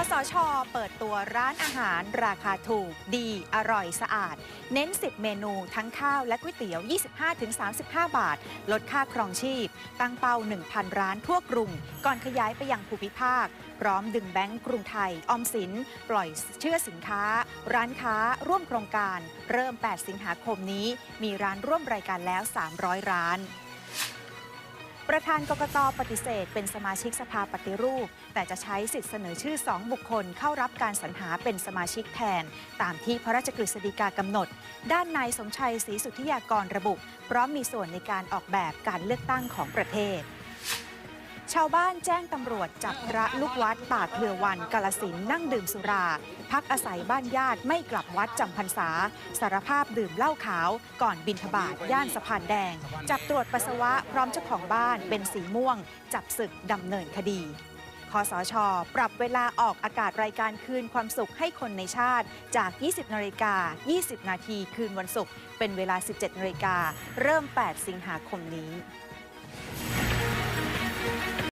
สช เปิดตัวร้านอาหารราคาถูก ดี อร่อยสะอาด เน้น 10 เมนูทั้งข้าวและก๋วยเตี๋ยว 25-35 บาท ลดค่าครองชีพ ตั้งเป้า 1,000 ร้านทั่วกรุง ก่อนขยายไปยังภูมิภาค พร้อมดึงแบงก์กรุงไทย ออมสิน ปล่อยเชื่อสินค้า ร้านค้าร่วมโครงการ เริ่ม 8 สิงหาคมนี้ มีร้านร่วมรายการแล้ว 300 ร้าน ประธานกกตปฏิเสธ เป็นสมาชิกสภาปฏิรูป แต่จะใช้สิทธิเสนอชื่อ 2 บุคคลเข้ารับการสรรหาเป็นสมาชิกแทน ตามที่พระราชกฤษฎีกากำหนด ด้านนายสมชัยศรีสุทธิยากรระบุพร้อมมีส่วนในการออกแบบการเลือกตั้งของประเทศ ชาวบ้านแจ้งตำรวจจับพระลูกวัดป่าเครือวันกาลสินนั่งดื่มสุรา พักอาศัยบ้านญาติไม่กลับวัดจำพรรษา สารภาพดื่มเหล้าขาวก่อนบินทบาทย่านสะพานแดง จับตรวจปัสสาวะพร้อมเจ้าของบ้านเป็นสีม่วง จับศึกดำเนินคดีคอสช ปรับเวลาออกอากาศรายการคืนความสุขให้คนในชาติจาก 20นาฬิกา20 นาทีคืนวันศุกร์เป็นเวลา 17นาฬิกาเริ่ม 8 สิงหาคมนี้